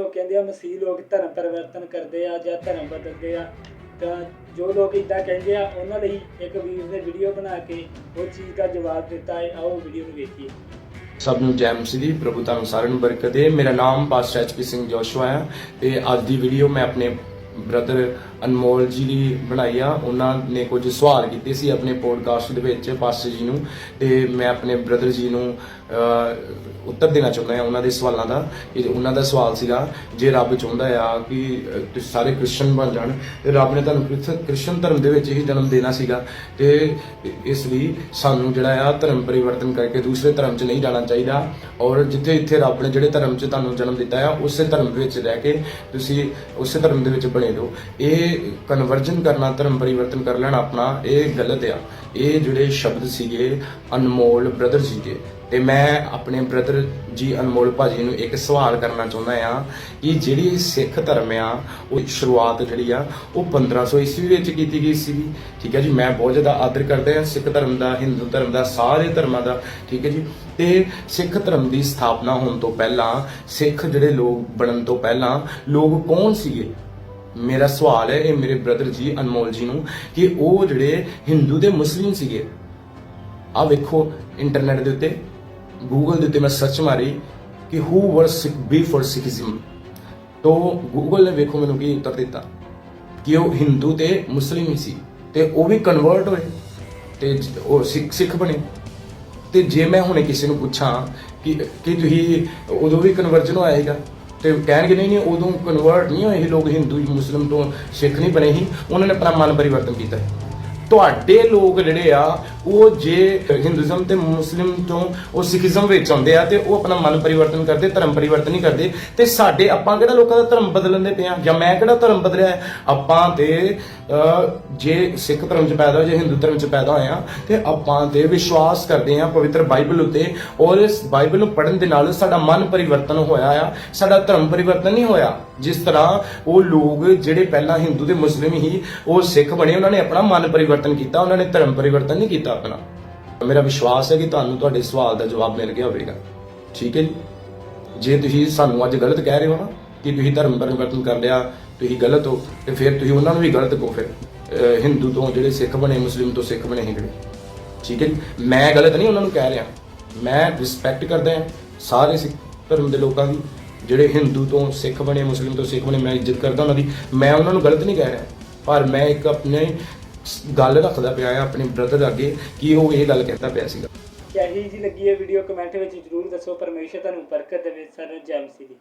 ਲੋਕ ਕਹਿੰਦੇ ਆ, ਮਸੀਹ ਲੋਕ ਧਰਮ ਪਰਿਵਰਤਨ ਕਰਦੇ ਆ ਜਾਂ ਧਰਮ ਬਦਲਦੇ ਆ, ਤਾਂ ਜੋ ਲੋਕ ਇਦਾਂ ਕਹਿੰਦੇ ਆ, ਉਹਨਾਂ ਲਈ ਇੱਕ ਵੀਰ ਨੇ ਵੀਡੀਓ ਬਣਾ ਕੇ ਉਹ ਚੀਜ਼ ਦਾ ਜਵਾਬ ਦਿੱਤਾ ਹੈ। ਆਓ ਵੀਡੀਓ ਨੂੰ ਵੇਖੀਏ। ਸਭ ਨੂੰ ਜੈ ਮਸੀਹ ਪ੍ਰਭੂ ਤੁਹਾਨੂੰ ਸਾਰਿਆਂ ਨੂੰ ਬਰਕਤ ਦੇ। ਮੇਰਾ ਨਾਮ ਪਾਸਟਰ ਐਚਪੀ ਸਿੰਘ ਜੋਸ਼ਵਾ ਹੈ ਤੇ ਅੱਜ ਦੀ ਵੀਡੀਓ ਮੈਂ ਆਪਣੇ ਬ੍ਰਦਰ ਅਨਮੋਲ ਜੀ ਦੀ ਬਣਾਈ ਆ, ਉਹਨਾਂ ਨੇ ਕੁਝ ਸਵਾਲ ਕੀਤੇ ਸੀ ਆਪਣੇ ਪੋਡਕਾਸਟ ਦੇ ਵਿੱਚ ਪਾਸਟਰ ਜੀ ਨੂੰ, ਤੇ ਮੈਂ ਆਪਣੇ ਬ੍ਰਦਰ ਜੀ ਨੂੰ ਉੱਤਰ ਦੇਣਾ ਚਾਹੁੰਦਾ ਹਾਂ ਉਹਨਾਂ ਦੇ ਸਵਾਲਾਂ ਦਾ, ਕਿ ਉਹਨਾਂ ਦਾ ਸਵਾਲ ਸੀਗਾ, ਜੇ ਰੱਬ ਚਾਹੁੰਦਾ ਆ ਕਿ ਤੁਸੀਂ ਸਾਰੇ ਕ੍ਰਿਸਚਨ ਬਣ ਜਾਣ, ਤੇ ਰੱਬ ਨੇ ਤੁਹਾਨੂੰ ਕ੍ਰਿਸਚਨ- ਕ੍ਰਿਸਚਨ ਧਰਮ ਦੇ ਵਿੱਚ ਹੀ ਜਨਮ ਦੇਣਾ ਸੀਗਾ, ਤੇ ਇਸ ਲਈ ਸਾਨੂੰ ਜਿਹੜਾ ਆ ਧਰਮ ਪਰਿਵਰਤਨ ਕਰਕੇ ਦੂਸਰੇ ਧਰਮ 'ਚ ਨਹੀਂ ਜਾਣਾ ਚਾਹੀਦਾ, ਔਰ ਜਿੱਥੇ ਇੱਥੇ ਰੱਬ ਨੇ ਜਿਹੜੇ ਧਰਮ 'ਚ ਤੁਹਾਨੂੰ ਜਨਮ ਦਿੱਤਾ ਆ, ਉਸੇ ਧਰਮ ਵਿੱਚ ਰਹਿ ਕੇ ਤੁਸੀਂ ਉਸੇ ਧਰਮ ਦੇ ਵਿੱਚ ਬਣੇ ਰਹੋ ਇਹ ਕਨਵਰਜਨ ਕਰਨਾ, ਧਰਮ ਪਰਿਵਰਤਨ ਕਰ ਲੈਣਾ ਆਪਣਾ, ਇਹ ਗਲਤ ਆ। ਇਹ ਜਿਹੜੇ ਸ਼ਬਦ ਸੀਗੇ, ਅਨਮੋਲ ਬ੍ਰਦਰ ਜੀ ਦੇ। ਤੇ ਮੈਂ ਆਪਣੇ ਬ੍ਰਦਰ ਜੀ, ਅਨਮੋਲ ਭਾਜੀ ਨੂੰ ਇੱਕ ਸਵਾਲ ਕਰਨਾ ਚਾਹੁੰਦਾ ਆ ਕਿ ਜਿਹੜੀ ਸਿੱਖ ਧਰਮ ਆ, ਉਹ ਸ਼ੁਰੂਆਤ ਜਿਹੜੀ ਆ, ਉਹ 1500 ਈਸਵੀ ਵਿੱਚ ਕੀਤੀ ਗਈ ਸੀ ਠੀਕ ਹੈ ਜੀ, ਮੈਂ ਬਹੁਤ ਜ਼ਿਆਦਾ ਆਦਰ ਕਰਦਾ ਹਾਂ ਸਿੱਖ ਧਰਮ ਦਾ, ਹਿੰਦੂ ਧਰਮ ਦਾ, ਸਾਰੇ ਧਰਮਾਂ ਦਾ। ਠੀਕ ਹੈ ਜੀ, ਤੇ ਸਿੱਖ ਧਰਮ ਦੀ ਸਥਾਪਨਾ ਹੋਣ ਤੋਂ ਪਹਿਲਾਂ, ਸਿੱਖ ਜਿਹੜੇ ਲੋਕ ਬਣਨ ਤੋਂ ਪਹਿਲਾਂ, ਲੋਕ ਕੌਣ ਸੀਗੇ? ਮੇਰਾ ਸਵਾਲ ਹੈ, ਇਹ ਮੇਰੇ ਬ੍ਰਦਰ ਜੀ, ਅਨਮੋਲ ਜੀ ਨੂੰ, ਕਿ ਉਹ ਜਿਹੜੇ ਹਿੰਦੂ ਦੇ ਮੁਸਲਿਮ ਸੀਗੇ ਆ ਵੇਖੋ ਇੰਟਰਨੈਟ ਦੇ ਉੱਤੇ ਗੂਗਲ ਦੇ ਉੱਤੇ ਮੈਂ ਸਰਚ ਮਾਰੀ ਕਿ who were Sikh before Sikhism ਤੋ ਗੂਗਲ ਨੇ ਵੇਖੋ ਮੈਨੂੰ ਕੀ ਉੱਤਰ ਦਿੱਤਾ ਕਿ ਉਹ ਹਿੰਦੂ ਤੇ ਮੁਸਲਿਮ ਹੀ ਸੀ ਤੇ ਉਹ ਵੀ ਕਨਵਰਟ ਹੋਏ ਤੇ ਉਹ ਸਿੱਖ ਸਿੱਖ ਬਣੇ। ਤੇ ਜੇ ਮੈਂ ਹੁਣੇ ਕਿਸੇ ਨੂੰ ਪੁੱਛਾਂ ਕਿ ਕਿ ਤੁਸੀਂ ਉਦੋਂ ਵੀ ਕਨਵਰਜਨ ਹੋਇਆ ਹੈਗਾ? ਤੇ ਕਹਿਣਗੇ ਨਹੀਂ ਨਹੀਂ, ਉਦੋਂ ਕਨਵਰਟ ਨਹੀਂ ਹੋਏ ਸੀ ਲੋਕ ਹਿੰਦੂ ਮੁਸਲਿਮ ਤੋਂ ਸਿੱਖ ਨਹੀਂ ਬਣੇ ਸੀ, ਉਹਨਾਂ ਨੇ ਆਪਣਾ ਮਨ ਪਰਿਵਰਤਨ ਕੀਤਾ। ਤੁਹਾਡੇ ਲੋਕ ਜਿਹੜੇ ਆ ਉਹ ਜੇ ਹਿੰਦੂਇਜ਼ਮ ਤੇ ਮੁਸਲਿਮ ਤੋਂ ਉਹ ਸਿੱਖੀਜ਼ਮ ਵਿੱਚ ਆਉਂਦੇ ਆ ਤੇ ਉਹ ਆਪਣਾ ਮਨ ਪਰਿਵਰਤਨ ਕਰਦੇ, ਧਰਮ ਪਰਿਵਰਤਨ ਨਹੀਂ ਕਰਦੇ, ਤੇ ਸਾਡੇ ਆਪਾਂ ਕਿਹੜਾ ਲੋਕਾਂ ਦਾ ਧਰਮ ਬਦਲਣ ਦੇ ਪਏ ਆ? ਜਾਂ ਮੈਂ ਕਿਹੜਾ ਧਰਮ ਬਦਲਿਆ ਆਪਾਂ ਤੇ ਜੇ ਸਿੱਖ ਧਰਮ ਚ ਪੈਦਾ ਹੋਏ, ਜਾਂ ਹਿੰਦੂ ਧਰਮ ਚ ਪੈਦਾ ਹੋਏ ਆ, ਤੇ ਆਪਾਂ ਤੇ ਵਿਸ਼ਵਾਸ ਕਰਦੇ ਆ ਪਵਿੱਤਰ ਬਾਈਬਲ ਉੱਤੇ, ਔਰ ਇਸ ਬਾਈਬਲ ਨੂੰ ਪੜ੍ਹਨ ਦੇ ਨਾਲ ਸਾਡਾ ਮਨ ਪਰਿਵਰਤਨ ਹੋਇਆ ਆ, ਸਾਡਾ ਧਰਮ ਪਰਿਵਰਤਨ ਨਹੀਂ ਹੋਇਆ। ਜਿਸ ਤਰ੍ਹਾਂ ਉਹ ਲੋਕ ਜਿਹੜੇ ਪਹਿਲਾਂ ਹਿੰਦੂ ਤੇ ਮੁਸਲਿਮ ਹੀ, ਉਹ ਸਿੱਖ ਬਣੇ, ਉਹਨਾਂ ਨੇ ਆਪਣਾ ਮਨ ਪਰਿਵਰਤਨ ਕੀਤਾ, ਉਹਨਾਂ ਨੇ ਧਰਮ ਪਰਿਵਰਤਨ ਨਹੀਂ ਕੀਤਾ। ਆਪਣਾ। ਮੇਰਾ ਵਿਸ਼ਵਾਸ ਹੈ ਕਿ ਤੁਹਾਨੂੰ ਤੁਹਾਡੇ ਸਵਾਲ ਦਾ ਜਵਾਬ ਮਿਲ ਗਿਆ ਹੋਵੇਗਾ। ਠੀਕ ਹੈ ਜੀ? ਜੇ ਤੁਸੀਂ ਸਾਨੂੰ ਅੱਜ ਗਲਤ ਕਹਿ ਰਹੇ ਹੋ ਨਾ ਕਿ ਤੁਸੀਂ ਧਰਮ ਪਰਿਵਰਤਨ ਕਰ ਲਿਆ, ਤੁਸੀਂ ਗਲਤ ਹੋ, ਤੇ ਫਿਰ ਤੁਸੀਂ ਉਹਨਾਂ ਨੂੰ ਵੀ ਗਲਤ ਕਹੋ ਫਿਰ। ਹਿੰਦੂ ਤੋਂ ਜਿਹੜੇ ਸਿੱਖ ਬਣੇ, ਮੁਸਲਿਮ ਤੋਂ ਸਿੱਖ ਬਣੇ ਹਿੰਦੂ ਠੀਕ ਹੈ ਜੀ? ਮੈਂ ਗਲਤ ਨਹੀਂ ਉਹਨਾਂ ਨੂੰ ਕਹਿ ਰਿਹਾ। ਮੈਂ ਰਿਸਪੈਕਟ ਕਰਦਾ ਹਾਂ ਸਾਰੇ ਸਿੱਖ ਧਰਮ ਦੇ ਲੋਕਾਂ ਦੀ। ਜਿਹੜੇ ਹਿੰਦੂ ਤੋਂ ਸਿੱਖ ਬਣੇ, ਮੁਸਲਿਮ ਤੋਂ ਸਿੱਖ ਬਣੇ, ਮੈਂ ਇੱਜ਼ਤ ਕਰਦਾ ਉਹਨਾਂ ਦੀ। ਮੈਂ ਉਹਨਾਂ ਨੂੰ ਗਲਤ ਨਹੀਂ ਕਹਿ ਰਿਹਾ। ਪਰ ਮੈਂ ਇੱਕ ਆਪਣੇ ਗੱਲ ਰੱਖਦਾ ਪਿਆ ਆ ਆਪਣੇ ਬ੍ਰਦਰ ਅੱਗੇ ਕਿ ਉਹ ਇਹ ਗੱਲ ਕਹਿੰਦਾ ਪਿਆ ਸੀਗਾ। ਕਿਹੀ ਜੀ ਲੱਗੀ ਹੈ ਵੀਡੀਓ ਕਮੈਂਟ ਵਿੱਚ ਜਰੂਰ ਦੱਸੋ, ਪਰਮੇਸ਼ਰ ਤੁਹਾਨੂੰ ਬਰਕਤ ਦੇਵੇ ਸਾਨੂੰ ਜੈ ਦੀ।